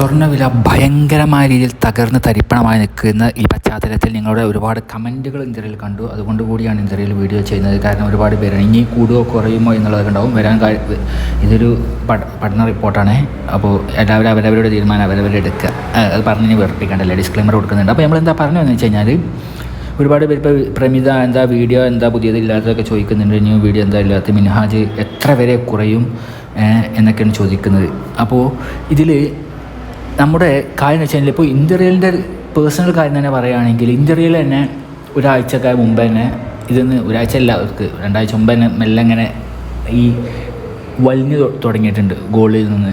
സ്വർണവില ഭയങ്കരമായ രീതിയിൽ തകർന്ന് തരിപ്പണമായി നിൽക്കുന്ന ഈ പശ്ചാത്തലത്തിൽ നിങ്ങളുടെ ഒരുപാട് കമന്റുകൾ ഇന്ത്യയിൽ കണ്ടു. അതുകൊണ്ട് കൂടിയാണ് ഇന്ത്യയിൽ വീഡിയോ ചെയ്യുന്നത്. കാരണം ഒരുപാട് പേരാണ്. ഇനി കൂടുകയോ കുറയുമോ എന്നുള്ളതൊക്കെ ഉണ്ടാവും വരാൻ ഇതൊരു പഠ പഠന റിപ്പോർട്ടാണ്. അപ്പോൾ എല്ലാവരും അവരവരുടെ തീരുമാനം അവരവരെ എടുക്കുക. അത് പറഞ്ഞ് വെറുപ്പിക്കേണ്ടല്ലേ? ഡിസ്ക്ലൈമർ കൊടുക്കുന്നുണ്ട്. അപ്പോൾ നമ്മളെന്താ പറഞ്ഞു വെച്ച് കഴിഞ്ഞാൽ ഒരുപാട് പേര് ഇപ്പോൾ പ്രമിത എന്താ വീഡിയോ എന്താ പുതിയത് ഇല്ലാത്തതൊക്കെ ചോദിക്കുന്നുണ്ട്. ന്യൂ വീഡിയോ എന്താ ഇല്ലാത്ത മിൻഹാജ് എത്ര വരെ കുറയും? എന്നൊക്കെയാണ് ചോദിക്കുന്നത്. അപ്പോൾ ഇതിൽ നമ്മുടെ കാര്യം വെച്ചാൽ ഇപ്പോൾ ഇന്റർവ്യൂലിന്റെ പേഴ്സണൽ കാര്യം തന്നെ പറയുകയാണെങ്കിൽ ഇന്റർവ്യൂവിൽ തന്നെ ഒരാഴ്ചക്കെ മുമ്പ് തന്നെ ഇതൊന്ന് ഒരാഴ്ച അല്ല അവർക്ക് രണ്ടാഴ്ച മുമ്പ് തന്നെ മെല്ലെ ഇങ്ങനെ ഈ വലിഞ്ഞു തുടങ്ങിയിട്ടുണ്ട് ഗോളിൽ നിന്ന്.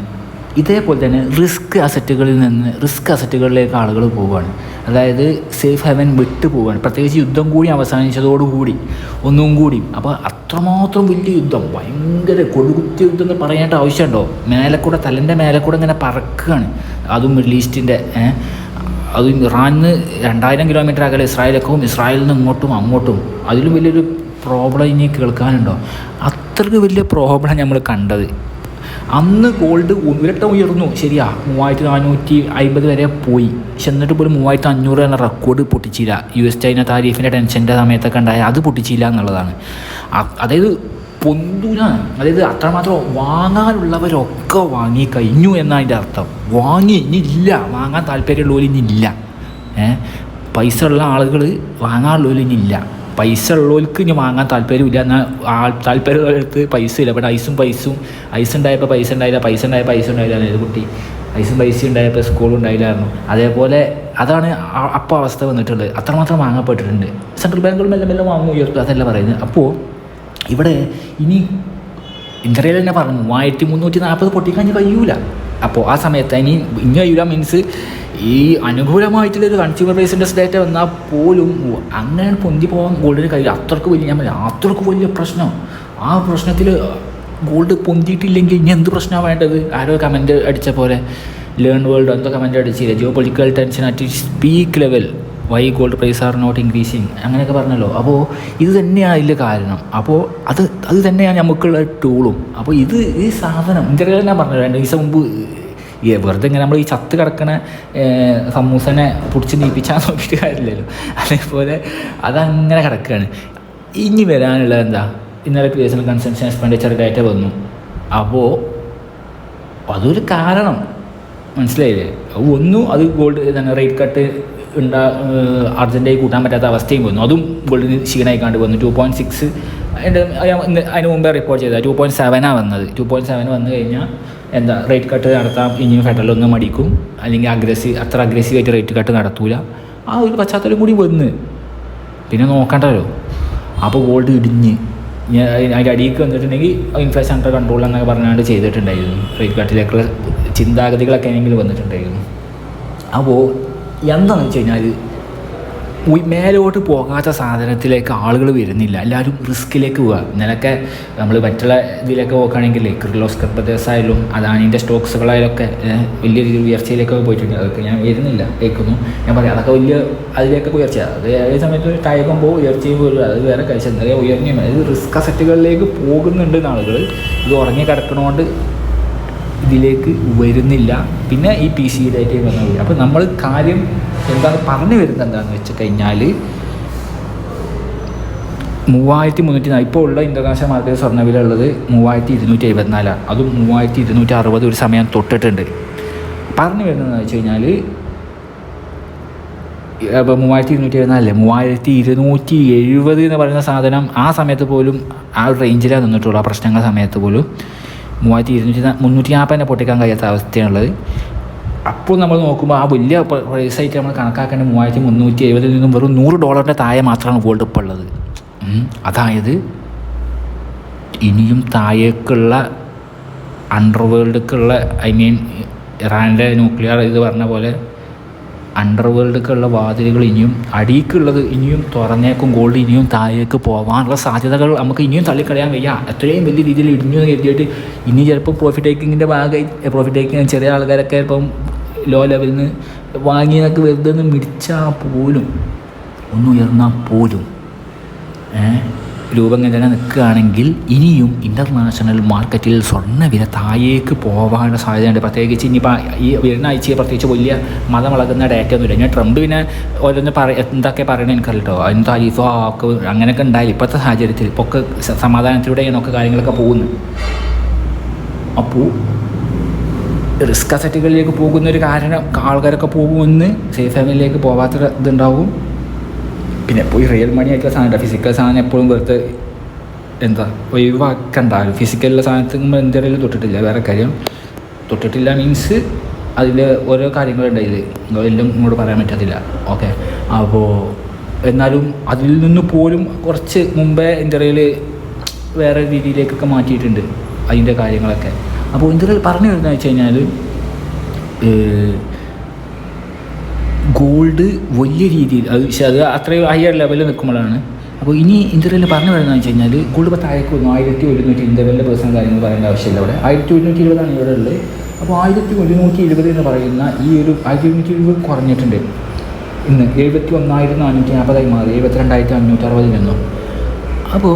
ഇതേപോലെ തന്നെ റിസ്ക് അസറ്റുകളിൽ നിന്ന് റിസ്ക് അസറ്റുകളിലേക്ക് ആളുകൾ പോവുകയാണ്. അതായത് സേഫ് ഹെവൻ വിട്ടു പോവുകയാണ്. പ്രത്യേകിച്ച് യുദ്ധം കൂടി അവസാനിച്ചതോടുകൂടി ഒന്നും കൂടി. അപ്പോൾ അത്രമാത്രം വലിയ യുദ്ധം ഭയങ്കര കൊടുകുത്തി യുദ്ധം എന്ന് പറയേണ്ട ആവശ്യമുണ്ടോ? മേലെ കൂടെ തലന്റെ മേലെ കൂടെ ഇങ്ങനെ പറക്കുകയാണ്. അതും മിഡിൽ ഈസ്റ്റിന്റെ അതും ഇറാനിന്ന് രണ്ടായിരം കിലോമീറ്റർ അകലെ ഇസ്രായേലൊക്കെ ഇസ്രായേലിൽ നിന്ന് ഇങ്ങോട്ടും അങ്ങോട്ടും അതിലും വലിയൊരു പ്രോബ്ലം ഇനി കേൾക്കാനുണ്ടോ? അത്രയ്ക്ക് വലിയ പ്രോബ്ലം നമ്മൾ കണ്ടത്. അന്ന് ഗോൾഡ് ഒന്നിരട്ടം ഉയർന്നു. ശരിയാ മൂവായിരത്തി നാനൂറ്റി അമ്പത് വരെ പോയി. പക്ഷെ എന്നിട്ട് പോലും മൂവായിരത്തി അഞ്ഞൂറ് എന്ന റെക്കോർഡ് പൊട്ടിച്ചില്ല. യു എസ് ചൈന താരീഫിന്റെ ടെൻഷന്റെ സമയത്തൊക്കെ ഉണ്ടായ അത് പൊട്ടിച്ചില്ല എന്നുള്ളതാണ്. അതായത് പൊന്തൂരാണ് അതായത് അത്രമാത്രം വാങ്ങാനുള്ളവരൊക്കെ വാങ്ങി കഴിഞ്ഞു എന്നാണ് അതിന്റെ അർത്ഥം. വാങ്ങി ഇനി ഇല്ല വാങ്ങാൻ താല്പര്യമുള്ളവർ ഏഹ് പൈസ ഉള്ള ആളുകൾ വാങ്ങാനുള്ളവർ പൈസ ഉള്ളവർക്ക് ഇനി വാങ്ങാൻ താല്പര്യമില്ല. എന്നാൽ ആൾ താല്പര്യമുള്ളവർക്ക് പൈസ ഇല്ല. ഇവിടെ ഐസും പൈസയും ഐസ് ഉണ്ടായപ്പോൾ പൈസ ഉണ്ടായില്ല പൈസ ഉണ്ടായപ്പോൾ പൈസ ഉണ്ടായില്ല ഏത് കുട്ടി? ഐസും പൈസ ഉണ്ടായപ്പോൾ സ്കൂളും ഉണ്ടായില്ലായിരുന്നു. അതേപോലെ അതാണ് അപ്പം അവസ്ഥ വന്നിട്ടുള്ളത്. അത്രമാത്രം വാങ്ങപ്പെട്ടിട്ടുണ്ട്. സെൻട്രൽ ബാങ്കുകൾ മെല്ലെ മെല്ലെ വാങ്ങും ഉയർത്തും അതല്ല പറയുന്നത്. അപ്പോൾ ഇവിടെ ഇനി ഇന്ത്യയിൽ തന്നെ പറഞ്ഞു മൂവായിരത്തി മുന്നൂറ്റി നാൽപ്പത് പൊട്ടിക്കാൻ കഴിയൂല. അപ്പോൾ ആ സമയത്ത് ഇനി ഇനി വരിക മീൻസ് ഈ അനുകൂലമായിട്ടുള്ളൊരു കൺസ്യൂമർ ബേസിന്റെ ഡേറ്റ വന്നാൽ പോലും അങ്ങനെ പൊന്തി പോകാൻ ഗോൾഡിന് കഴിയില്ല അത്രയ്ക്ക് വലിയ ഞാൻ അത്രയ്ക്ക് വലിയ പ്രശ്നം. ആ പ്രശ്നത്തിൽ ഗോൾഡ് പൊന്തിയിട്ടില്ലെങ്കിൽ ഇനി എന്ത് പ്രശ്നമാണ് വേണ്ടത്? ആരോ കമന്റ് അടിച്ച പോലെ. ലേൺ വേൾഡ് എന്തോ കമന്റ് അടിച്ചില്ല? Geo political tension at speak level why gold price are not increasing അങ്ങനെയൊക്കെ പറഞ്ഞല്ലോ. അപ്പോൾ ഇത് തന്നെയാണ് അതിൽ കാരണം. അപ്പോൾ അത് അത് തന്നെയാണ് നമുക്കുള്ള ടൂളും അപ്പോൾ ഇത് ഈ സാധനം ഇന്ത്യയിൽ ഞാൻ പറഞ്ഞു രണ്ട് ദിവസം മുമ്പ് ഈ വെറുതെ ഇങ്ങനെ നമ്മൾ ഈ ചത്ത് കിടക്കണ സമൂസനെ പിടിച്ച് നീപ്പിച്ചാൽ നോക്കിയിട്ട് കാര്യമില്ലല്ലോ. അതേപോലെ അതങ്ങനെ കിടക്കുകയാണ് ഇനി വരാനുള്ളത് എന്താ? ഇന്നലെ P S L consumption expenditure data വന്നു. അപ്പോൾ അതൊരു കാരണം. മനസ്സിലായില്ലേ? ഒന്നും അത് ഗോൾഡ് തന്നെ റേറ്റ് കട്ട് ഉണ്ടാ അർജന്റായി കൂട്ടാൻ പറ്റാത്ത അവസ്ഥയും വന്നു. അതും ഗോൾഡിന് ക്ഷീണമായിക്കാണ്ട് വന്നു. ടു പോയിന്റ് സിക്സ് അതിന് മുമ്പേ റിപ്പോർട്ട് ചെയ്തത്. ടു പോയിന്റ് സെവനാണ് വന്നത്. ടു പോയിന്റ് സെവൻ വന്നു കഴിഞ്ഞാൽ എന്താ റേറ്റ് കട്ട് നടത്താം ഇനിയും ഫെഡറൽ ഒന്ന് മടിക്കും. അല്ലെങ്കിൽ അഗ്രസീവ് അത്ര അഗ്രസീവായിട്ട് റേറ്റ് കട്ട് നടത്തൂല. ആ ഒരു പശ്ചാത്തലം കൂടി വന്ന്. പിന്നെ നോക്കണ്ടല്ലോ. അപ്പോൾ ഗോൾഡ് ഇടിഞ്ഞ്. ഞാൻ അതിന്റെ അടിയിലേക്ക് വന്നിട്ടുണ്ടെങ്കിൽ ഇൻഫ്ലേഷൻ അണ്ടർ കൺട്രോൾ എന്നൊക്കെ പറഞ്ഞാണ്ട് ചെയ്തിട്ടുണ്ടായിരുന്നു. റേറ്റ് കട്ടിലേക്കുള്ള ചിന്താഗതികളൊക്കെ എങ്കിലും വന്നിട്ടുണ്ടായിരുന്നു. അപ്പോൾ എന്താണെന്ന് വെച്ച് കഴിഞ്ഞാൽ മേലോട്ട് പോകാത്ത സാധനത്തിലേക്ക് ആളുകൾ വരുന്നില്ല. എല്ലാവരും റിസ്ക്കിലേക്ക് പോവുക ഇന്നലൊക്കെ നമ്മൾ മറ്റുള്ള ഇതിലൊക്കെ നോക്കുകയാണെങ്കിൽ കിർലോസ്കർ ബ്രദേഴ്സ് ആയാലും അദാനിന്റെ സ്റ്റോക്സുകളായാലും ഒക്കെ വലിയ രീതിയിൽ ഉയർച്ചയിലേക്കൊക്കെ പോയിട്ടുണ്ട്. അതൊക്കെ ഞാൻ വരുന്നില്ല. കേൾക്കുന്നു. ഞാൻ പറയാം അതൊക്കെ വലിയ അതിലേക്കൊക്കെ ഉയർച്ച അത് ഏത് സമയത്ത് ഒരു ടയകുമ്പോൾ ഉയർച്ചയും വരും. അത് വേറെ കഴിച്ചാൽ എന്താ ഉയർന്നു അതായത് റിസ്ക് അസറ്റുകളിലേക്ക് പോകുന്നുണ്ട് ആളുകൾ ഇത് ഉറങ്ങി കിടക്കണോണ്ട് ഇതിലേക്ക് വരുന്നില്ല. പിന്നെ ഈ പി സി ഡേറ്റയും വന്നു അപ്പോൾ നമ്മൾ കാര്യം എന്താണ് പറഞ്ഞു വരുന്നത് എന്താണെന്ന് വെച്ച് കഴിഞ്ഞാൽ മൂവായിരത്തി മുന്നൂറ്റി ഇപ്പോൾ ഉള്ള ഇന്റർനാഷണൽ മാർക്കറ്റ് സ്വർണവില ഉള്ളത് മൂവായിരത്തി ഇരുന്നൂറ്റി എഴുപത്തിനാലാണ് അതും മൂവായിരത്തി ഇരുന്നൂറ്റി അറുപത് ഒരു സമയം തൊട്ടിട്ടുണ്ട്. പറഞ്ഞു വരുന്നതെന്ന് വെച്ച് കഴിഞ്ഞാൽ ഇപ്പോൾ മൂവായിരത്തി ഇരുന്നൂറ്റി എഴുപത്തിനാലല്ലേ മൂവായിരത്തി ഇരുന്നൂറ്റി എഴുപത് എന്ന് പറയുന്ന സാധനം ആ സമയത്ത് പോലും ആ ഒരു റേഞ്ചിലാണ് നിന്നിട്ടുള്ളൂ ആ പ്രശ്നങ്ങളുടെ സമയത്ത് പോലും. മൂവായിരത്തി ഇരുന്നൂറ്റി മുന്നൂറ്റി നാൽപ്പതിനെ പൊട്ടിക്കാൻ കഴിയാത്ത അവസ്ഥയാണുള്ളത്. അപ്പോൾ നമ്മൾ നോക്കുമ്പോൾ ആ വലിയ പ്രൈസായിട്ട് നമ്മൾ കണക്കാക്കേണ്ട മൂവായിരത്തി മുന്നൂറ്റി എഴുപതിൽ നിന്നും വെറും നൂറ് ഡോളറിന്റെ താഴെ മാത്രമാണ് ഗോൾഡ് ഇപ്പോൾ ഉള്ളത്. അതായത് ഇനിയും താഴേക്കുള്ള അണ്ടർ വേൾഡിലേക്കുള്ള ഐ മീൻ ഇറാന്റെ ന്യൂക്ലിയർ ഇത് പറഞ്ഞ പോലെ അണ്ടർ വേൾഡിലേക്കുള്ള വാതിലുകൾ ഇനിയും അടിയിക്കുള്ളത് ഇനിയും തുറന്നേക്കും ഗോൾഡ് ഇനിയും താഴേക്ക് പോകാനുള്ള സാധ്യതകൾ നമുക്ക് ഇനിയും തള്ളിക്കളയാൻ വയ്യ. അത്രയും വലിയ രീതിയിൽ ഇടിഞ്ഞു കരുതിയിട്ട് ഇനി ചിലപ്പോൾ പ്രോഫിറ്റ് ടേക്കിങ്ങിന്റെ ഭാഗമായി പ്രോഫിറ്റ് ടേക്കിങ് ചെറിയ ആൾക്കാരൊക്കെ ഇപ്പം ലോ ലെവലിൽ നിന്ന് വാങ്ങിയതൊക്കെ വെറുതെ ഒന്ന് മിടിച്ചാൽ പോലും ഒന്ന് ഉയർന്നാൽ പോലും ഏ രൂപം ഇങ്ങനെ തന്നെ നിൽക്കുകയാണെങ്കിൽ ഇനിയും ഇന്റർനാഷണൽ മാർക്കറ്റിൽ സ്വർണ വില താഴേക്ക് പോകാനുള്ള സാധ്യതയുണ്ട്. പ്രത്യേകിച്ച് ഇനിയിപ്പോൾ ഈ വരുന്ന ആഴ്ചയെ പ്രത്യേകിച്ച് വലിയ മതം വളർന്ന ഡേറ്റ ഒന്നുമില്ല. ഞാൻ ട്രംപ് പിന്നെ ഓരോന്ന് പറ എന്തൊക്കെ പറയണത് എനിക്കറിയില്ല കേട്ടോ അതിന് താരീഫോ ഒക്കെ അങ്ങനെയൊക്കെ ഉണ്ടായാലും ഇപ്പോഴത്തെ സാഹചര്യത്തിൽ ഇപ്പോൾ ഒക്കെ സമാധാനത്തിലൂടെ ഒക്കെ കാര്യങ്ങളൊക്കെ പോകുന്നത്. അപ്പോൾ റിസ്ക് അസറ്റുകളിലേക്ക് പോകുന്ന ഒരു കാരണം ആൾക്കാരൊക്കെ പോകുമെന്ന് സേഫ് ഹാവനിലേക്ക് പോകാത്ത ഇതുണ്ടാവും. പിന്നെ ഇപ്പോൾ ഈ റിയൽ മണി ആയിട്ടുള്ള സാധനം ഫിസിക്കൽ സാധനം എപ്പോഴും വെറുതെ എന്താ ഒഴിവാക്കണ്ട. ഫിസിക്കലുള്ള സാധനത്തിന് എന്തെങ്കിലും തൊട്ടിട്ടില്ല വേറെ കാര്യം. തൊട്ടിട്ടില്ല മീൻസ് അതിൽ ഓരോ കാര്യങ്ങളുണ്ട് കാര്യങ്ങളുണ്ടായില്ല എല്ലാം ഇങ്ങോട്ട് പറയാൻ പറ്റത്തില്ല. ഓക്കെ അപ്പോൾ എന്നാലും അതിൽ നിന്ന് പോലും കുറച്ച് മുമ്പേ ഇന്ത്യയിൽ വേറെ രീതിയിലേക്കൊക്കെ മാറ്റിയിട്ടുണ്ട് അതിന്റെ കാര്യങ്ങളൊക്കെ. അപ്പോൾ ഇതിൽ പറഞ്ഞു വരുന്നത് വെച്ച് കഴിഞ്ഞാൽ ഗോൾഡ് വലിയ രീതിയിൽ അത് അത് അത്രയും ഹയർ ലെവലിൽ നിൽക്കുമ്പോഴാണ് അപ്പോൾ ഇനി ഇന്ത്യയിൽ പറഞ്ഞു വരുന്നത് വെച്ച് കഴിഞ്ഞാൽ ഗോൾഡ് ഇപ്പോൾ താഴേക്ക് വന്നു. ആയിരത്തി ഒരുന്നൂറ്റി ഇന്ത്യയിലെ പേഴ്സണൽ കാര്യങ്ങൾ പറയേണ്ട ആവശ്യമില്ല അവിടെ. ആയിരത്തി ഒരുന്നൂറ്റി ഇരുപതാണ് ഇവിടെ ഉള്ളത്. അപ്പോൾ ആയിരത്തി ഒരുന്നൂറ്റി ഇരുപത് എന്ന് പറയുന്ന ഈ ഒരു ആയിരത്തി ഒരുന്നൂറ്റി ഇരുപത് കുറഞ്ഞിട്ടുണ്ട്. ഇന്ന് എഴുപത്തി ഒന്നായിരത്തി നാനൂറ്റി നാൽപ്പതായി മാറി. എഴുപത്തിരണ്ടായിരത്തി അഞ്ഞൂറ്റി അറുപതിൽ നിന്നും. അപ്പോൾ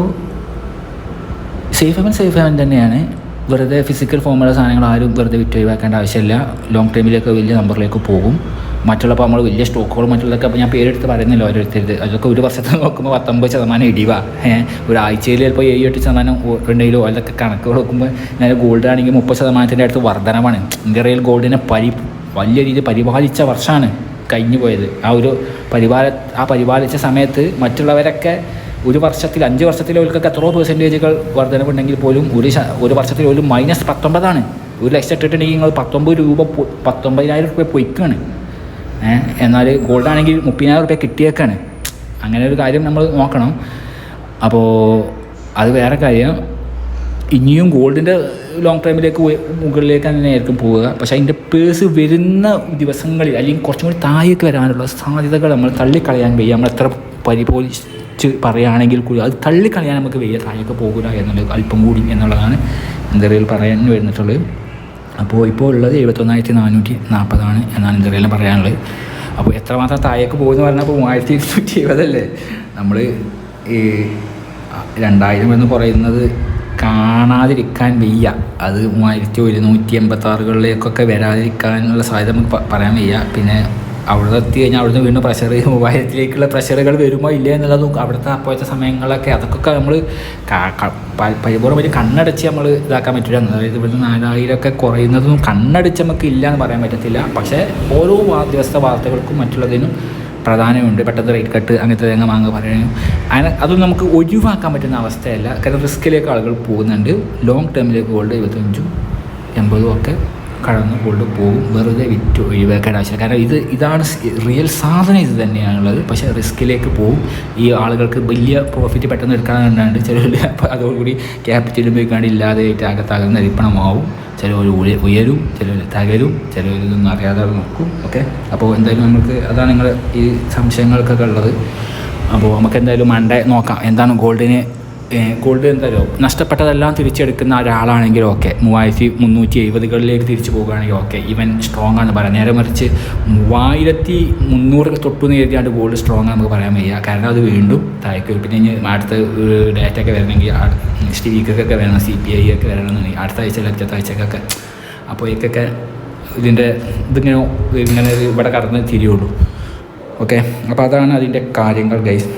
സേഫ് ഹെവൻ സേഫ് ഹെവൻ തന്നെയാണ്. വെറുതെ ഫിസിക്കൽ ഫോമുള്ള സാധനങ്ങൾ ആരും വെറുതെ വിറ്റ് ഒഴിവാക്കേണ്ട ആവശ്യമില്ല. ലോങ് ടൈമിലേക്ക് വലിയ നമ്പറിലേക്ക് പോകും. മറ്റുള്ളപ്പോൾ നമ്മൾ വലിയ സ്റ്റോക്കുകൾ മറ്റുള്ളതൊക്കെ അപ്പോൾ ഞാൻ പേരെടുത്ത് പറയുന്നില്ല ഓരോരുത്തരുത്. അതൊക്കെ ഒരു വർഷത്തിൽ നോക്കുമ്പോൾ പത്തൊമ്പത് ശതമാനം ഇടിവാ. ഒരാഴ്ചയിൽ ചിലപ്പോൾ ഏഴ് എട്ട് ശതമാനം ഉണ്ടെങ്കിലും? അതിലൊക്കെ കണക്കുകൾ നോക്കുമ്പോൾ ഞാൻ ഗോൾഡ് ആണെങ്കിൽ മുപ്പത് ശതമാനത്തിന്റെ അടുത്ത് വർധനമാണ് ഇന്ത്യയിൽ ഗോൾഡിനെ പരി വലിയ രീതിയിൽ പരിപാലിച്ച വർഷമാണ് കഴിഞ്ഞു പോയത്. ആ ഒരു പരിപാല ആ പരിപാലിച്ച സമയത്ത് മറ്റുള്ളവരൊക്കെ ഒരു വർഷത്തിൽ അഞ്ച് വർഷത്തിൽ അവർക്കൊക്കെ എത്രയോ പെർസെന്റേജുകൾ വർധനവുണ്ടെങ്കിൽ പോലും ഒരു ഒരു വർഷത്തിൽ ഒരു മൈനസ് പത്തൊമ്പതാണ്. ഒരു ലക്ഷം ഇട്ടിട്ടുണ്ടെങ്കിൽ നിങ്ങൾ പത്തൊമ്പത് രൂപ പത്തൊമ്പതിനായിരം രൂപ പൊയ്ക്കാണ്. എന്നാൽ ഗോൾഡ് ആണെങ്കിൽ മുപ്പതിനായിരം രൂപ കിട്ടിയേക്കാണ്. അങ്ങനെ ഒരു കാര്യം നമ്മൾ നോക്കണം. അപ്പോൾ അത് വേറെ കാര്യം. ഇനിയും ഗോൾഡിന്റെ ലോങ് ടൈമിലേക്ക് മുകളിലേക്ക് തന്നെയായിരിക്കും പോവുക. പക്ഷേ അതിന്റെ പേഴ്സ് വരുന്ന ദിവസങ്ങളിൽ അല്ലെങ്കിൽ കുറച്ചും കൂടി താഴേക്ക് വരാനുള്ള സാധ്യതകൾ നമ്മൾ തള്ളിക്കളയാൻ വയ്യ. നമ്മൾ എത്ര പരിപോലിച്ച് പറയുകയാണെങ്കിൽ കൂടി അത് തള്ളിക്കളയാൻ നമുക്ക് വലിയ താഴേക്ക് പോകില്ല എന്നുള്ളത് അല്പം കൂടി എന്നുള്ളതാണ് എന്തറിയൽ പറയാൻ വരുന്നിട്ടുള്ളത്. അപ്പോൾ ഇപ്പോൾ ഉള്ളത് എഴുപത്തൊന്നായിരത്തി നാനൂറ്റി നാൽപ്പതാണ് എന്നാണ് എന്തറിയൽ പറയാനുള്ളത്. അപ്പോൾ എത്രമാത്രം താഴേക്ക് പോകുമെന്ന് പറഞ്ഞപ്പോൾ മൂവായിരത്തി ഇരുന്നൂറ്റി എഴുപതല്ലേ നമ്മൾ ഈ രണ്ടായിരം എന്ന് പറയുന്നത് കാണാതിരിക്കാൻ വയ്യ. അത് മൂവായിരത്തി ഒരുന്നൂറ്റി എൺപത്താറുകളിലേക്കൊക്കെ വരാതിരിക്കാനുള്ള സാധ്യത നമുക്ക് പറയാൻ വയ്യ. പിന്നെ അവിടെ എത്തി കഴിഞ്ഞാൽ അവിടുന്ന് വീണ്ടും പ്രഷർ മൂവായിരത്തിലേക്കുള്ള പ്രഷറുകൾ വരുമോ ഇല്ല എന്നുള്ളത് അവിടുത്തെ അപ്പോഴത്തെ സമയങ്ങളൊക്കെ അതൊക്കെ നമ്മൾ പരിപൂർണമായിട്ട് കണ്ണടച്ച് നമ്മൾ ഇതാക്കാൻ പറ്റില്ല അതായത് ഇവിടുന്ന് നാലായിരമൊക്കെ കുറയുന്നതും കണ്ണടച്ച് നമുക്ക് ഇല്ല എന്ന് പറയാൻ പറ്റത്തില്ല. പക്ഷേ ഓരോ ദിവസത്തെ വാർത്തകൾക്കും മറ്റുള്ളതിനും പ്രധാനമുണ്ട് പെട്ടെന്ന് റേറ്റ് കട്ട് അങ്ങനത്തെ തേങ്ങ മാങ്ങ പറയുന്നു അങ്ങനെ അതൊന്നും നമുക്ക് ഒഴിവാക്കാൻ പറ്റുന്ന അവസ്ഥയല്ല. കാരണം റിസ്കിലേക്ക് ആളുകൾ പോകുന്നുണ്ട്. ലോങ് ടേമിലേക്ക് ഗോൾഡ് ഇരുപത്തഞ്ചും എൺപതും ഒക്കെ കടന്ന് ഗോൾഡ് പോകും വെറുതെ വിറ്റ് ഒഴിവാക്കേണ്ട ആവശ്യമില്ല. കാരണം ഇത് ഇതാണ് റിയൽ സാധനം ഇത് തന്നെയാണുള്ളത്. പക്ഷേ റിസ്കിലേക്ക് പോകും. ഈ ആളുകൾക്ക് വലിയ പ്രോഫിറ്റ് പെട്ടെന്ന് എടുക്കാനുണ്ടാണ്ട് അപ്പോൾ അതോടുകൂടി ക്യാപിറ്റൽ ഉപയോഗിക്കാണ്ട് ഇല്ലാതെ അകത്താകുന്ന അരിപ്പണമാവും ചിലവർ ഉയ ഉയരും ചിലവർ തകരും ഇതൊന്നും അറിയാതെ നോക്കും. ഓക്കെ? അപ്പോൾ എന്തായാലും നമുക്ക് അതാണ് നിങ്ങൾ ഈ സംശയങ്ങൾക്കൊക്കെ ഉള്ളത്. അപ്പോൾ നമുക്ക് എന്തായാലും മണ്ടേ നോക്കാം. എന്താണ് ഗോൾഡിന് ഗോൾഡ് എന്തായാലും നഷ്ടപ്പെട്ടതെല്ലാം തിരിച്ചെടുക്കുന്ന ഒരാളാണെങ്കിലും ഓക്കെ. മൂവായിരത്തി മുന്നൂറ്റി എഴുപതുകളിലേക്ക് തിരിച്ചു പോകുകയാണെങ്കിൽ ഓക്കെ. ഇവൻ സ്ട്രോങ് ആണെന്ന് പറയാം. നേരെ മറിച്ച് മൂവായിരത്തി മുന്നൂറ് തൊട്ടു നേരിയാണ്ട് ഗോൾഡ് സ്ട്രോങ് നമുക്ക് പറയാൻ വയ്യ. കാരണം അത് വീണ്ടും താഴേക്ക് പിന്നെ ഇനി അടുത്ത ഡേറ്റ ഒക്കെ വരണമെങ്കിൽ നെക്സ്റ്റ് വീക്കൊക്കെ വരണം സി പി ഐ ഒക്കെ വരണമെന്നുണ്ടെങ്കിൽ അടുത്ത ആഴ്ച അടുത്ത ആഴ്ചക്കൊക്കെ. അപ്പോൾ ഇതൊക്കെ ഇതിന്റെ ഇതിങ്ങനെ ഇങ്ങനെ ഇവിടെ കടന്ന് തിരിയുള്ളൂ. ഓക്കെ. അപ്പോൾ അതാണ് അതിന്റെ കാര്യങ്ങൾ ഗൈസ്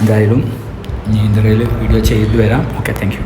എന്തായാലും ഇനി ഇന്ത്യയിൽ വീഡിയോ ചെയ്തു വരാം. Okay thank